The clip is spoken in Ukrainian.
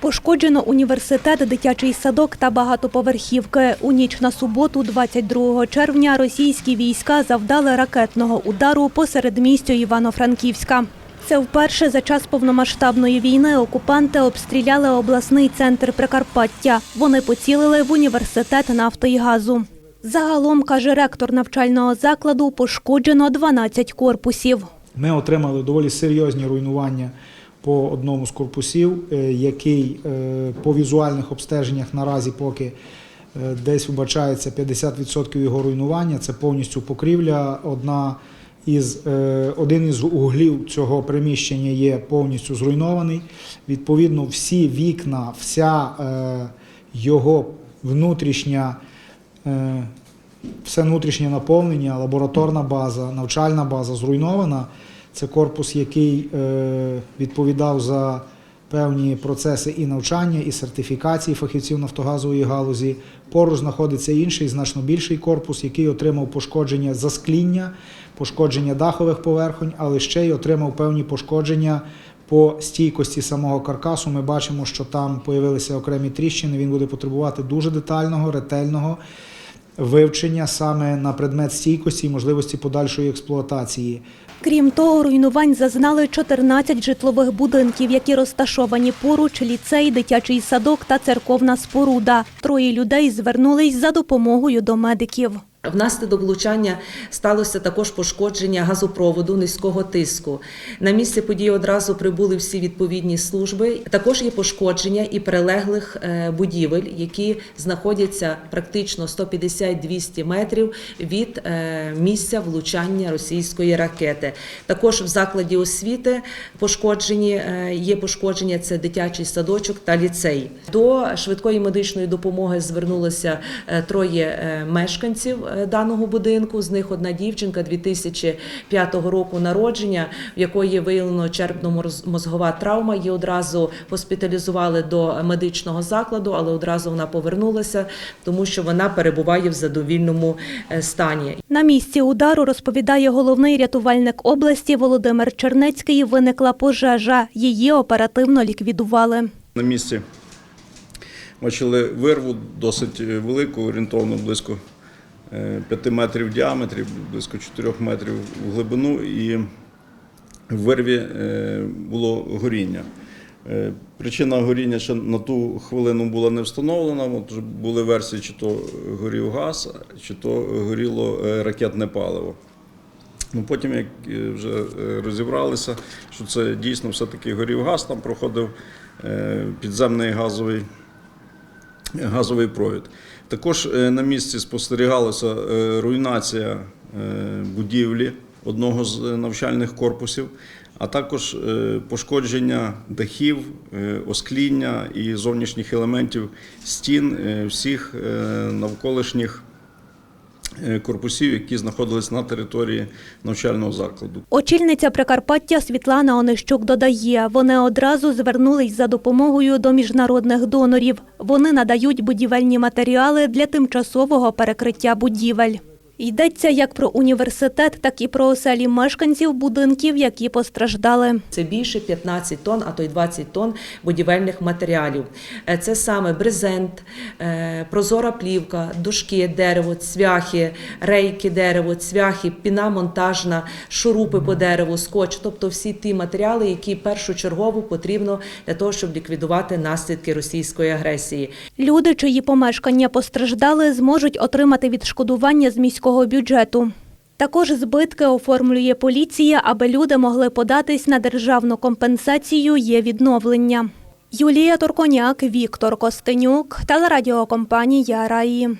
Пошкоджено університет, дитячий садок та багатоповерхівки. У ніч на суботу, 22 червня, російські війська завдали ракетного удару посеред містю Івано-Франківська. Це вперше за час повномасштабної війни окупанти обстріляли обласний центр Прикарпаття. Вони поцілили в університет нафти і газу. Загалом, каже ректор навчального закладу, пошкоджено 12 корпусів. Ми отримали доволі серйозні руйнування по одному з корпусів, е, який е, по візуальних обстеженнях наразі поки е, десь вбачається 50% його руйнування. Це повністю покрівля. Одна із, один із углів цього приміщення є повністю зруйнований. Відповідно, всі вікна, вся його внутрішня. все внутрішнє наповнення, лабораторна база, навчальна база зруйнована. Це корпус, який е, відповідав за певні процеси і навчання, і сертифікації фахівців нафтогазової галузі. Поруч знаходиться інший, значно більший корпус, який отримав пошкодження заскління, пошкодження дахових поверхонь, але ще й отримав певні пошкодження по стійкості самого каркасу. Ми бачимо, що там появилися окремі тріщини. Він буде потребувати дуже детального, ретельного вивчення саме на предмет стійкості і можливості подальшої експлуатації. Крім того, руйнувань зазнали 14 житлових будинків, які розташовані поруч, ліцей, дитячий садок та церковна споруда. Троє людей звернулись за допомогою до медиків. Внаслідок влучання сталося також пошкодження газопроводу низького тиску. На місце події одразу прибули всі відповідні служби. Також є пошкодження і прилеглих е, будівель, які знаходяться практично 150-200 метрів від е, місця влучання російської ракети. Також в закладі освіти пошкоджені е, є пошкодження. Це дитячий садочок та ліцей. До швидкої медичної допомоги звернулося троє мешканців даного будинку. З них одна дівчинка 2005 року народження, в якої виявлено черепно-мозгова травма. Її одразу госпіталізували до медичного закладу, але одразу вона повернулася, тому що вона перебуває в задовільному е, стані. На місці удару, розповідає головний рятувальник області Володимир Чернецький, виникла пожежа. Її оперативно ліквідували. На місці бачили вирву досить велику, орієнтовно близько 5 метрів в діаметрі, близько 4 метрів в глибину, і в вирві е, було горіння. Е, Причина горіння ще на ту хвилину була не встановлена. От були версії, чи то горів газ, чи то горіло е, ракетне паливо. Ну, потім, як е, вже е, розібралися, що це дійсно все-таки горів газ, там проходив е, підземний газовий, газовий провід. Також е, на місці спостерігалася е, руйнація е, будівлі одного з навчальних корпусів, а також пошкодження дахів, оскління і зовнішніх елементів стін всіх навколишніх корпусів, які знаходились на території навчального закладу. Очільниця Прикарпаття Світлана Онищук додає, вони одразу звернулись за допомогою до міжнародних донорів. Вони надають будівельні матеріали для тимчасового перекриття будівель. Йдеться як про університет, так і про оселі мешканців будинків, які постраждали. Це більше 15 тонн, а то й 20 тонн будівельних матеріалів. Е, Це саме брезент, е, прозора плівка, дошки, дерево, цвяхи, рейки дерево, цвяхи, піна монтажна, шурупи по дереву, скотч, тобто всі ті матеріали, які першочергово потрібно для того, щоб ліквідувати наслідки російської агресії. Люди, чиї помешкання постраждали, зможуть отримати відшкодування з міського бюджету. Також збитки оформлює поліція, аби люди могли податись на державну компенсацію є відновлення. Юлія Торконяк, Віктор Костенюк, телерадіокомпанія Раї.